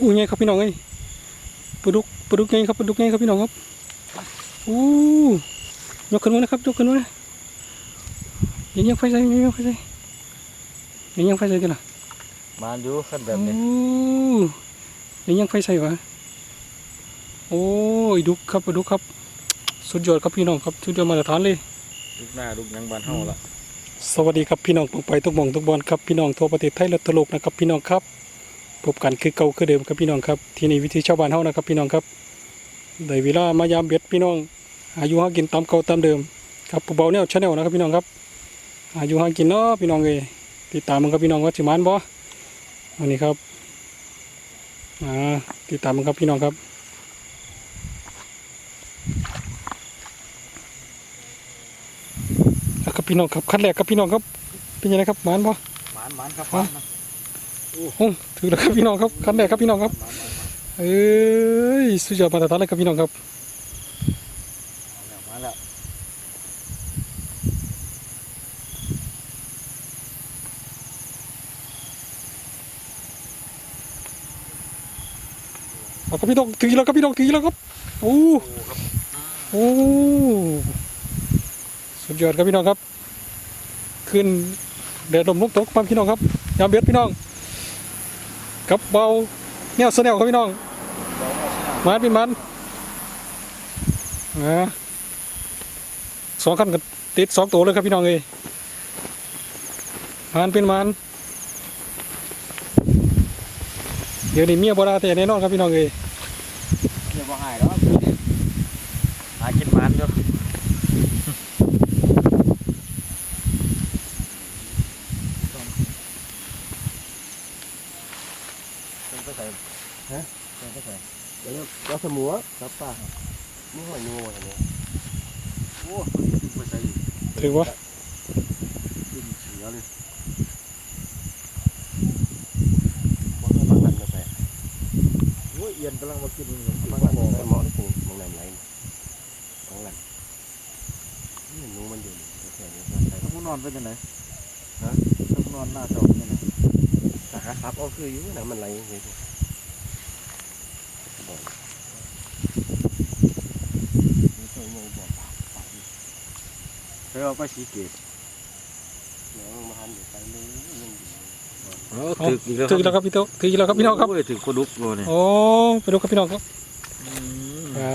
อู้ไงครับพี่น้องเอ้ยปลาดุกปลาดุกไงครับปลาดุกไงครับพี่น้องครับอู้ยกขึ้นมานะครับยกขึ้นมานะยังยังไฟใส่ยังยังไฟใส่ยังยังไฟใส่กันล่ะมาอยู่ขั้นแบบนี้โอ้ยังยังไฟใส่วะโอ้ยดุกครับปลาดุกครับ สุดยอดครับพี่น้องครับสุดยอดมาตรฐานเลยลูกหน้าลูกหยังบานเฮาละสวัสดีครับพี่น้องทุกไปทุกหมองทุกบอลครับพี่น้องทั่วประเทศไทยและตวโลกนะครับพี่น้องครับ พบกันคือเก่าคือเดิมครับพี่น้องครับที่นี่วิธีชาวบ้านเฮานะครับพี่น้องครับได้เวลามายามเบ็ดพี่น้องอายุหากินตามเก่าตามเดิมครับผู้เบาแนวชาแนลนะครับพี่น้องครับอายุหากินเนาะพี่น้องเอ้ยติดตามมันครับพี่น้องว่าสิมานบ่วันนี้ครับอ่าติดตามมันครับพี่น้องครับแล้วครับพี่น้องครับคัดแรกครับพี่น้องครับเป็นยังไงครับหมานบ่หมานหมานครับฮะ หมานนะโอ้ถือแล้วครับพี่น้องครับคันแรกครับพี่น้องครับหมานหมานหมานเอ้ยสุดยอดมาตรฐานเลยครับพี่น้องครับหมานแล้วเอาครับพี่น้องถือแล้วครับพี่น้องถือแล้วครับโอ้โอ้สุดยอดครับพี่น้องครับ ขึ้นแดดลมลุกตกมาพี่น้องครับยามเบ็ดพี่น้อง กับเบาแนวเสนวครับพี่น้องเบาเอาสินะมันเป็นมัดนะสองคันกับติดสองตัวเลยครับพี่น้องเอ้ยมันเป็นมันเดี๋ยวนี้เมียบราแต่แน่นอนครับพี่น้องเอ้ย เดี๋ยวบ่หายแล้วหากินหมานอยู่ต้องไปใส่ ฮะต้องไปใส่เดี๋ยวเราสมัวครับป้าไม่หอยนัวอย่างเนี้ยโอ้ไปใส่อีกถือว่าขึ้นเสือเลยมันก็บางกันกาแฟโอ้ยเอียนกำลังมากินมันบางกันกาแฟหมอที่ถึงมองไหนไหนบางกันนี่นูมันอยู่กาแฟนี่ใส่ถ้าผู้นอนเป็นยังไงฮะถ้าผู้นอนหน้าจอเป็นยังไงสาขาซับเอาคืออยู่นะมันไหลอย่างเงี้ยบอกนี่ตัวงูบอกปากปาก เคยเอาไปสีเกตเดี๋ยวมาหันอยู่ไปเลยยังอยู่เออถึกอีกแล้วถือแล้วครับพี่โตถือแล้วครับพี่น้องครับโยถึกกระดุกเลยเนี่ยโอ้ไปดูครับพี่น้องครับอ่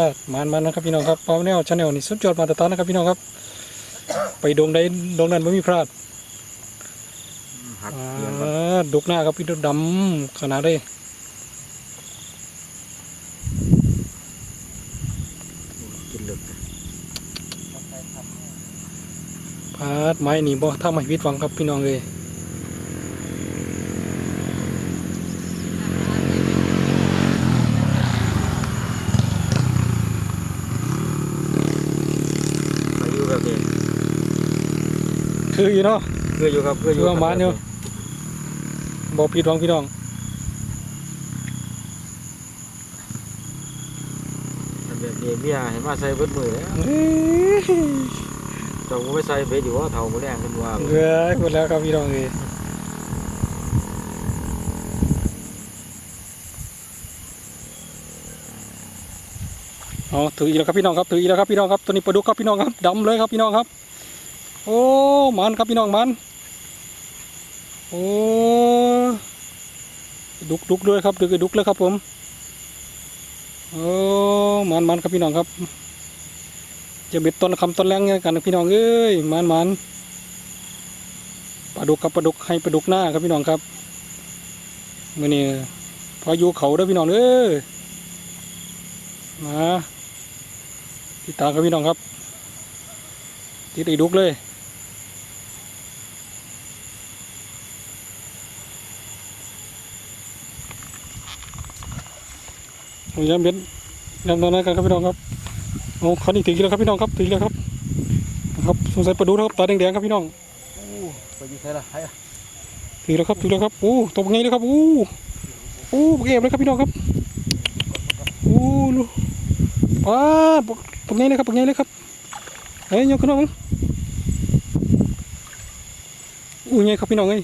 ามันมันนะครับพี่น้องครับเปาแนวชาแนลนี่สุดยอดมาตรฐานนะครับพี่น้องครับ ไปดงใดดงนั้นไม่มีพลาดหักอ่เกียนก่อนาดุกหน้าครับพี่ดุกดำขนาดเลย กินเหลึก พาดไม้นี่บ่ถ้าไม่พิดหวังครับพี่น้องเลยอายุแบบนี้คืออยู่เนาะคืออยู่ครับคืออยู่คือว่าหมาอยู่บ่ผิดหวังพี่น้องแบบนี้เมียเห็นมาใส่เบิดมือแล้ว เอ้ยต้องไม่ใส่เบ็ดอยู่ว่าเท่ามือแรงกันว่าเอ้ยหมดแล้วครับพี่น้องเลยเอถืออีกแล้วครับพี่น้องครับถืออีกแล้วครับพี่น้องครับตัวนี้ปลาดุกครับพี่น้องครับดำเลยครับพี่น้องครับ โอ้มันครับพี่น้องมันโอ้ดุกดุกด้วยครับดุกดุกเลยครับผมโอ้มันมันครับพี่น้องครับ จะเบ็ดต้นคำต้นแรงเงี้ยกันนะพี่น้องเอ้ยมันมันปลาดุกครับปลาดุกให้ปลาดุกหน้าครับพี่น้องครับมื่อนี้พออยู่เขาเด้อพี่น้องเอ้ยมาติดตามครับพี่น้องครับติดไอ้ดุกเลยผมย้ำเบ็ดย้ำตอนนั้นกันครับพี่น้องครับ โอ้คันนี้ถึงแล้วครับพี่น้องครับถึงแล้วครับนะครับสงสัยปลาดุกนะครับตาแดงๆครับพี่น้องโอ้ไปอยี่ใส่ละให้อะถึงแล้วครับถึงแล้วครับโอ้ตบไงเลยครับโอ้โอ้ปกเอฟเลยครับพี่น้องครับโอ้ลูป้าปกปกไงเลยครับปกไงเลยครับเฮ้ยยกขึ้นมามั้งอู้ไงครับพี่น้องเอ้ย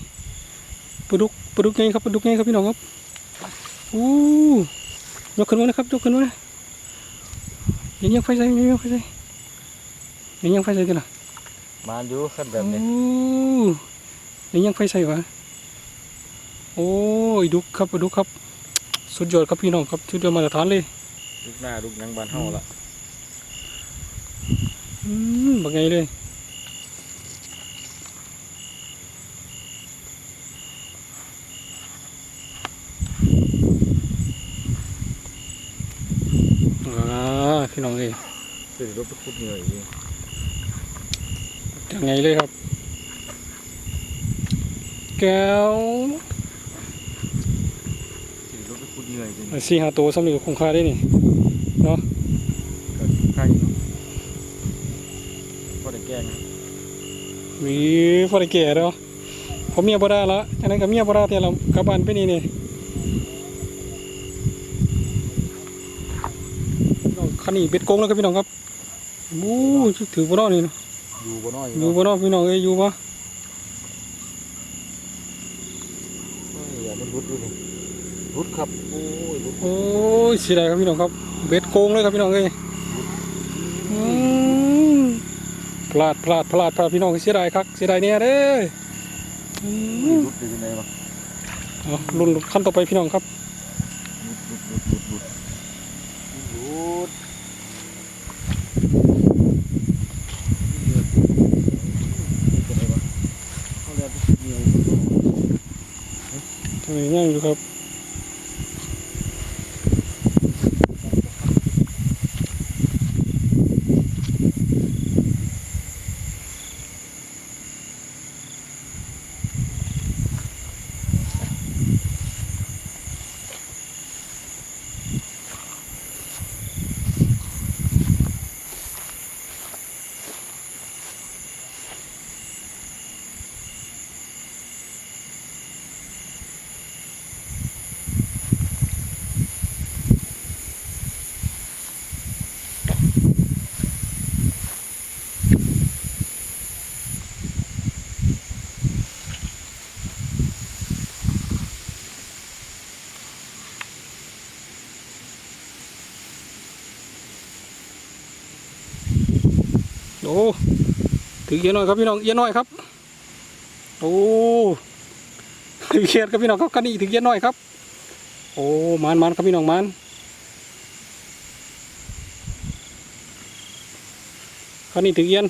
ปลาดุกปลาดุกไงครับปลาดุกไงครับพี่น้องครับอู้ยกขึ้นมานะครับยกขึ้นมานะ ยังยังไฟใส่ยังยังไฟใส่ยังยังไฟใส่กันล่ะมาอยู่ขั้นแบบนี้โอ้ยังยังไฟใส่วะโอ้ยดุกครับดุกครับ สุดยอดครับพี่น้องครับสุดยอดมาตรฐานเลยลูกหน้าลูกหยังบานเฮาละอืมบักไงเลยอ่าพี่น้องเลย สิรถไปขุดเหนื่อยอยู่ยังไงเลยครับ แก้วสิรถไปขุดเหนื่อยจริงสี่ห้าตัวสำนึกคุ้มค่าได้นี่เนาะก็ใกล้เนาะพอได้แกล้งวีพอได้แก่แล้วผมเมียบ่ได้ละอันนั้นก็เมียบ่ได้แต่เรากลับบ้านไปนี่นี่น้องคันนี้เป็ดโกงแล้วครับพี่น้องครับ บู้ถือบ่เนอนี่เนาะอยู่บ่น้อยอยู่บ่เนอพี่น้องเอ้ยอยู่บ่เอ้ยอย่ามันรุดด้วยนี่รุดครับโอ้ยรุดโอ้ยเสียดายครับพี่น้องครับ เบ็ดโกงเลยครับพี่น้องเอ้ยอืมพลาดพลาดพลาดพลาดพี่น้องเสียดายครับเสียดายเนี่ยเด้ออืมรุดอยู่ที่ไหนวะเอาลุ้นขั้นต่อไปพี่น้องครับ รุดรุดรุดรุดรุดรุดที่ไหนวะเขาเรียกว่าเหนื่อย ตรงนี้ ย่างอยู่ครับ โอ้ถือเอียหน่อยครับพี่น้องเอียหน่อยครับ โอ้ถือเอียครับพี่น้องครับคันนี้ถือเอียหน่อยครับ โอ้มันมันครับพี่น้องมันคันนี้ถือเอียน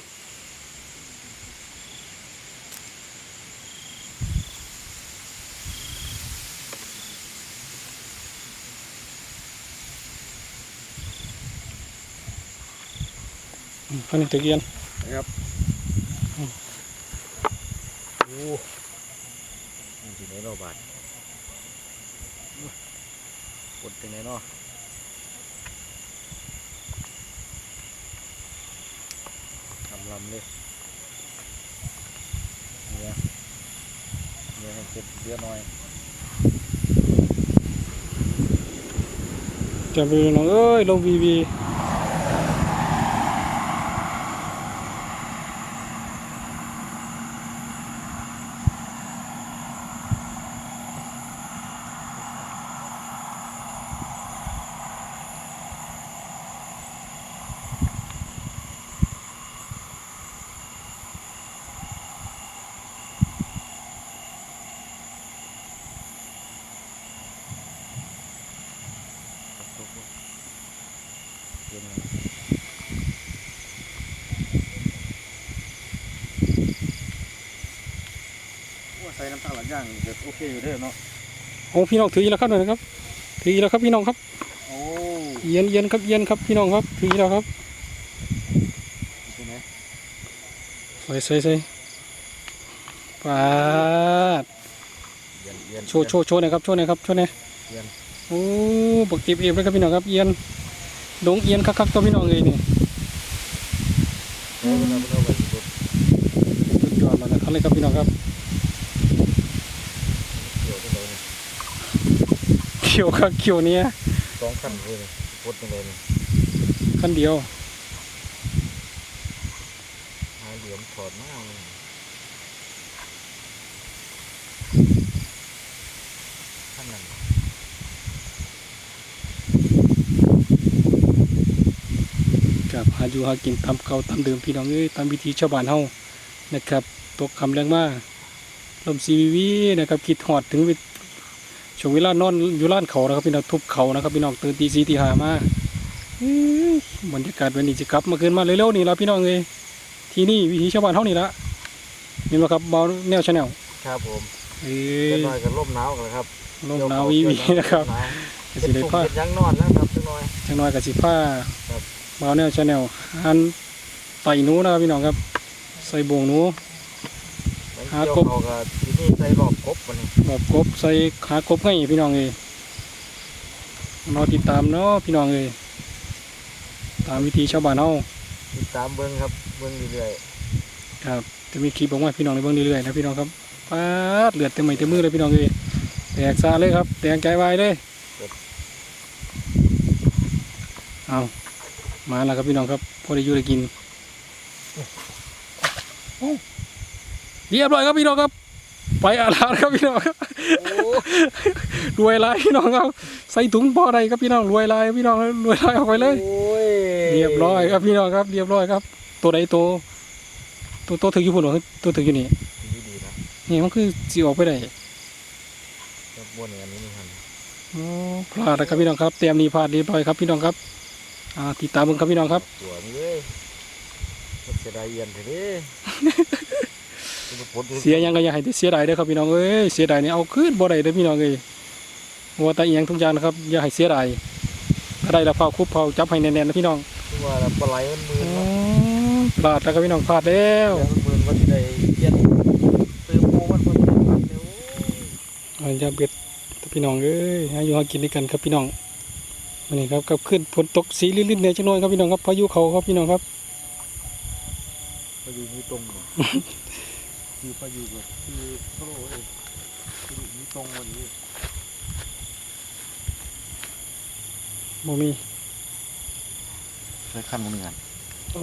อืมคันนี้ถือเอียนนะครับโอ้มันสิไหนเนาะบาดกดจังไหนเนาะทำลำเลยเนี่ยเนี่ยให้เก็บเยอะหน่อยจะไปน้องเอ้ยลงวีวี น้ำตาลหลายอย่างเด็ดโอเคอยู่เด้อเนาะโอ้พี่น้องถืออีกแล้วครับหน่อยนะครับถืออีกแล้วครับพี่น้องครับโอ้เอียนเอียนครับเอียนครับพี่น้องครับถืออีกแล้วครับที่ไหนใส่ใส่ใส่ปาดเย็นเย็นโชว์โชว์โชว์หน่อยครับโชว์หน่อยครับโชว์หน่อยเอียนโอ้บักตีบเอฟเลยครับพี่น้องครับเอียนดงเอียนคักๆตัวพี่น้องเลยนี่เออเวลาเวลาไปรถสุดยอดมาแล้วครับเลยครับพี่น้องครับ ขียวครับเขียวเนี้ยสองคันเลยปดเลยคันเดียวหาเหลี่ยมถอดมากเลยขั้นนั้นกับหาอยู่หากินทำเขาตามเดิมพี่น้องเอ้ยตามวิธีชาวบ้านเฮานะครับตกคำแรงมากลมซีวีนะครับคิดหอดถึง ช่วงเวลานอนอยู่ร้านเขานะครับพี่น้องทุบเขานะครับพี่น้องตื่นตีสีตีหามาเอ้ยบรรยากาศวันนี้จะกลับมาคืนมาเร็วๆนี่ละพี่น้องเอ้ยที่นี่วิถีชาวบ้านเฮานี่ละนี่แหละครับเบาแนวชาแนลครับผมเอ้เล็ยกน้อยกับร่มหนาวกันเลยครับลมหนาววีวีนะครับเป็สินได้ตุ่มผ้าเป็นยังนอนนะครับจังน้อยจังน้อยกับสิผ้าครับเบาแนวชาแนลอันไต่หนูนะครับพี่น้องครับ ใส่บ่วงหนูมัน หาเกี่ยวกบ เขากับที่นี่ใส่รอบกบวันนี้แบบกบใส่ขากบให้พี่น้องเลยรอติดตามเนาะพี่น้องเลยตามวิธีชาวบ้านเฮาติดตามเบิ้งครับเบิ้งเรื่อยครับ จะมีคลิปออกมาให้พี่น้องในเบื้องเรื่อยๆนะพี่น้องครับปาดเลือดเต็มไม้เต็มมือเลยพี่น้องเลยแตกซาเลยครับ แตกใจวายเลยเอามาแล้วครับพี่น้องครับพอได้อยู่ได้กินโอ้ เรียบร้อยครับพี่น้องครับ ไปอาลาดครับพี่น้องครับๆโอ้รวยลายพี่น้องครับใส่ถุงพอใดครับพี่น้องรวยลายพี่น้องรวยลายออกไปเลยโอ้ยเรียบร้อยครับพี่น้องครับ เรียบร้อยครับ ตัวใดตัวตัวตัวถึงอยู่พุ่นหรอตัวถึงอยู่นี่ดีดีนะนี่มันคือสิออกไปได้จะบวนอย่างนี้นี่ครับโอ้พลาดนะครับพี่น้องครับเตรียมนี้พลาดเรียบร้อยครับพี่น้องครับอ่าติดตามมึงครับพี่น้องครับตัวนี้เลยมันเสียดายเย็นเถอะดิมันจะปวด เสียยังก็อย่าให้แต่เสียดายเด้อครับพี่น้องเอ้ยเสียดายนี่เอาคืนบ่ได้เด้อพี่น้องเอ้ยว่าแต่อีหยังทุกอย่างนะครับอย่าให้เสียดายถ้าได้และเผาคุบเผาจับให้แน่นๆนะพี่น้องที่ว่าปลาไหลมันมืนอ๋อเนาะพลาดแล้วครับพี่น้องพลาดแล้วเดี๋ยวมันมืนมันจะได้เย็นเติมโมมันมันจะพักเร็วอันยาเบ็ดพี่น้องเอ้ยหาอยู่หากินด้วยกันครับพี่น้องวันนี้ครับกับขึ้นฝนตกสีลิ่นๆเนี่ยจังน้อยครับพี่น้องครับพายุเขาครับพี่น้องครับพายุมีตรงบ่ คือไปอยุแบบคือโครเองพายุมีตรงวันนี้บ่มีเลยขั้นมือกัน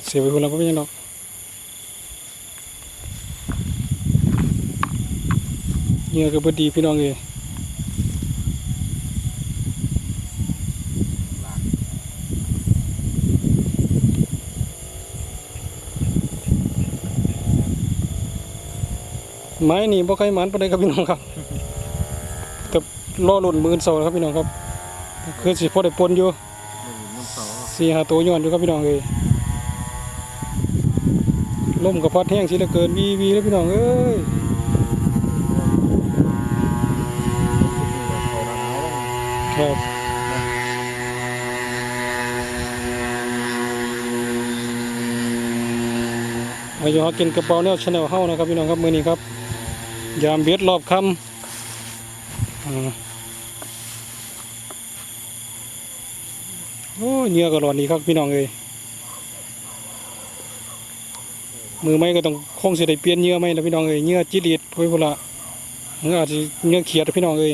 เสียไปคนละก็ไม่ยังดอกเงื่ยก็บ่ดีพี่น้องเอ้ย ไม้นี่บ่ค่อยมันปานใดครับพี่น้องครับกับล่อหล่นมือเสาครับพี่น้องครับ คือสิพอได้ปนอยู่สี่หาตัวย้อนอยู่ครับพี่น้องเอ้ยลมกับพัดแห้งสิเหลือเกินวีวีแล้วพี่น้องเอ้ยเขาหนาวแล้วครับอายุหากินกระเป๋าแนวชาแนลเฮ้านะครับพี่น้องครับมือนี้ครับ ยามเบียดรอบคำโอ้เหงื่อก็ร้อนดีครับพี่น้องเอ้ยมือไม้ก็ต้องคงเสิได้เปลี่ยนเหงื่อไหมล่ะพี่น้องเอ้ยเหงื่อจิตลีดพุ่นพุ่ละเหงื่ออาจสิเหงื่อเขียดพี่น้องเอ้ย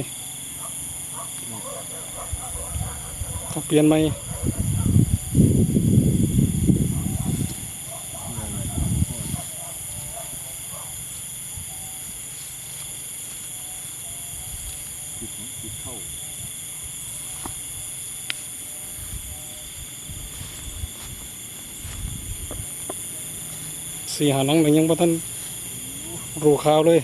ต้องเปลี่ยนไหม ติดติดเข้า สี่หาหลังหนึ่งยังบ่ท่านรู้ข่าวเลย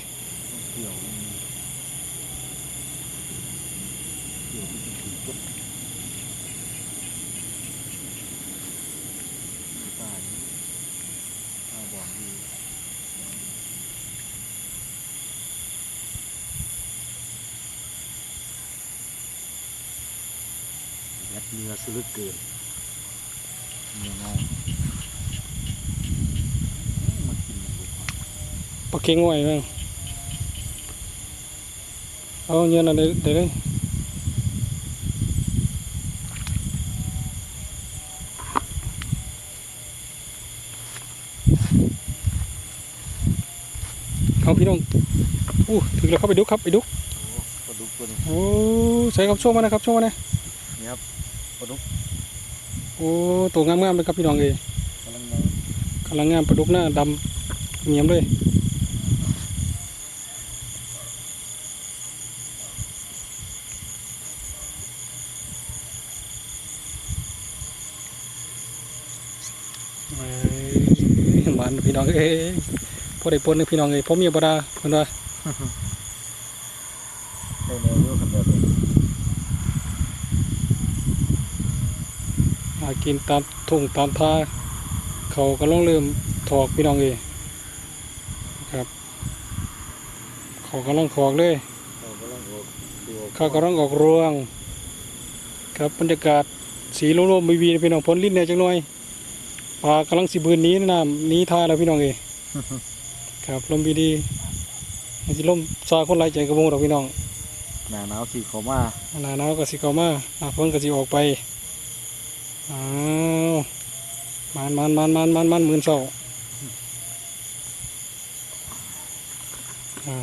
เนื้อซึลึกเกินเนื้อน่อากินมันดีกว่า ปลาเค็งไว้แม่งเอาเงินอะไรเดี๋ยวเลยเอาพี่น้องอู้ถึงแล้วครับไปดุกครับไปดุกปลาดุกตัวนี้โอ้ใส่ครับโชว์มานะครับโชว์มานะนี่ครับปลาดุกโอ้ตัวงามๆเลยครับพี่น้องเอ้ยกำลังมองกำลังงามปลาดุกหน้าดำเนียมเลย นพี่น้องเอ้ยพอได้ปนเลยพี่น้องเอ้ยผมมีบ่ดาเพิ่นว่าได้แนวเยอะขนาดนี้หากินตามทุ่งตามท่าเขาก็ต้องเริ่มถอกพี่น้องเอ้ยครับ เขากำลังถอกเลยเขากำลังออกเขากำลังออกรวง ครับบรรยากาศสีโล่งๆวีๆพี่น้องพ้นลิ้นแหน่จังหน่อย ปลากำลังสิบืนหนี้น้ำหนี้ท่าแล้วพี่น้องเอ้ยครับลมดีๆมันสิลมซาคนไรใจกระโมงดอกพี่น้องหนาหนาวสีเขามาหน้าหนาวก็สิเข้ามาหน้าฝนก็สิออกไปอ้าวมันมันมันมันมันมันหมื่นเศร้าอ่า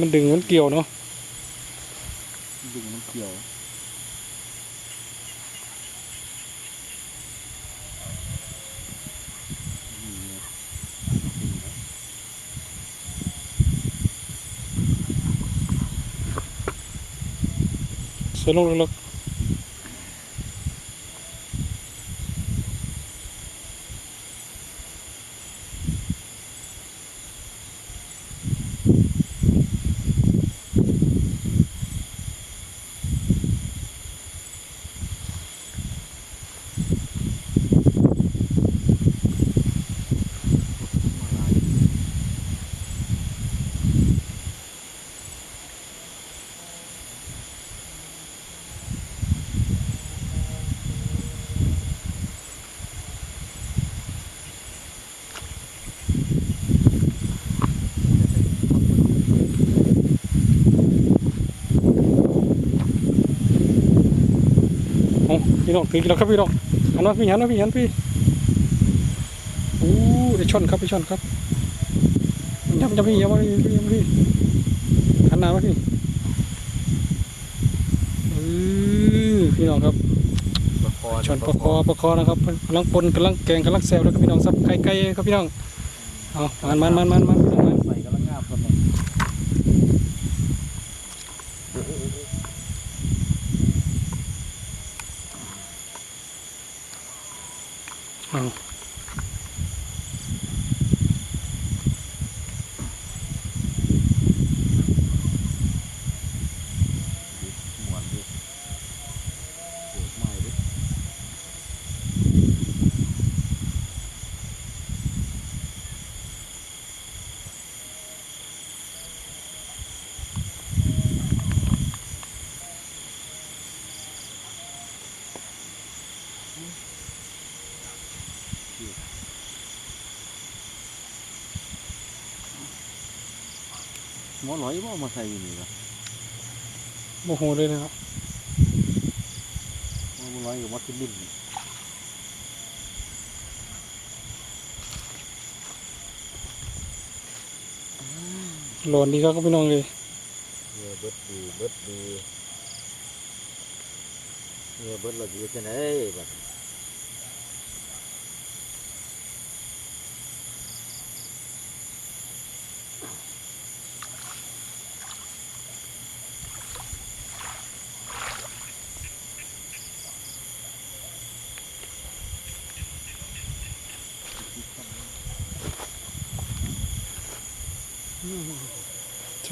มันดึงมันเกี่ยวเนาะดึงมันเกี่ยวสวยลงลึกเอา พี่น้องถึงแล้วครับพี่น้องหันมาพี่หันมาพี่หันพี่โอ้ไอช่อนครับไอช่อนครับยำยำพี่ยำพี่ยำพี่หันหน้ามาพี่อือพี่น้องครับประคอชนประคอประคอนะครับกำลังปนกำลังแกงกำลังแซวแล้วครับพี่น้องซับไก่ไก่ครับพี่น้องเอามันมันมันมันมันพี่น้องมัน ใส่กำลังงามคนนึง เอา หมวนดิปวดใหม่ดิ หม อหลอยบ่เอามาใส่อยู่นี่ละโมโหเลยนะครับหมอหลอยกับมัดขึ้นดินนี่หลอนดีครับพี่น้องเลยเนี่ยเบิดดีเบิดดีเนี่ยเบิดเราอยู่ที่ไหนบัด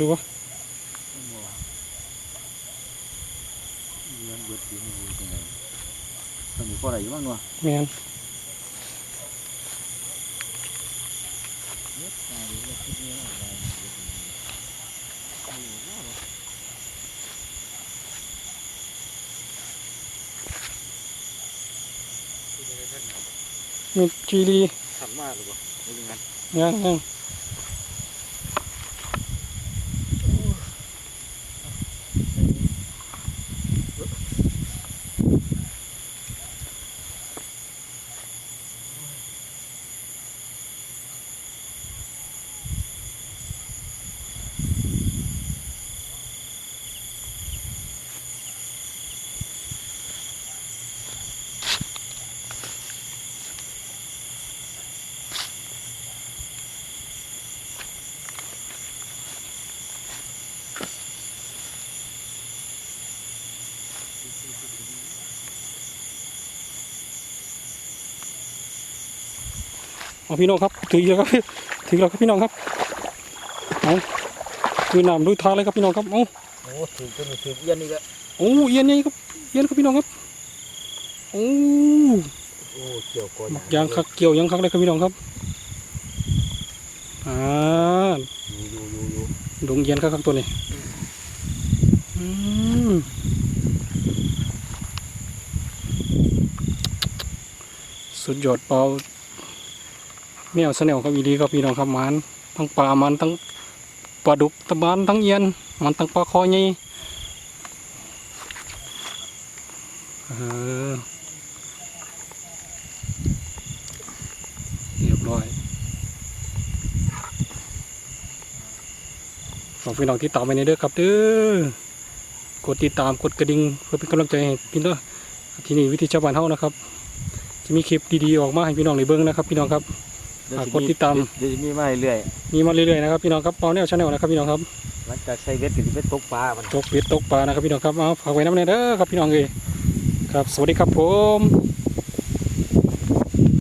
ถือว่าเงินเบิด เปล่าไม่รู้งั้นยังยังเอาพี่น้องครับถืออีกแล้วครับถืออีกแล้วครับพี่น้องครับเอาคือน้ำดูทางเลยครับพี่น้องครับเอาโอ้ถือก็มีถือเอี้ยนนี่ก็โอ้เอียนนี่ครับเอียนครับพี่น้องครับโอ้โอ้เกี่ยวก่อนยางคักเกี่ยวยางคักเลยครับพี่น้องครับอ่าอยู่อยู่อยู่อยู่ดงเอียนคักคักตัวนี้อืมสุดยอดเปล่า แมวสแนวครับอีดีครับพี่น้องครับมันทั้งปลามันทั้งปลาดุกตะบานทั้งเอียน มันทั้งปลาคอใหญ่เออเรียบร้อยฝากพี่น้องที่ตามไปในเด้อครับเด้อกดติดตามกดกระดิ่งเพื่อเป็นกำลังใจให้พี่น้องที่นี่วิธีชาวบ้านเฮานะครับ จะมีคลิปดีๆออกมาให้พี่น้องได้เบิ่งนะครับ พี่น้องครับ ฝากกดติดตาม เดี๋ยวจะมีมาเรื่อยมีมาเรื่อยๆนะครับพี่น้องครับเปาแนวชาแนลนะครับพี่น้องครับๆหลังจากใส่เวทก็จะไปตกปลามัน ตกเป็ดตกปลานะครับพี่น้องครับเอาฝากไว้น้ำในเด้อครับพี่น้องเอ้ยครับสวัสดีครับผม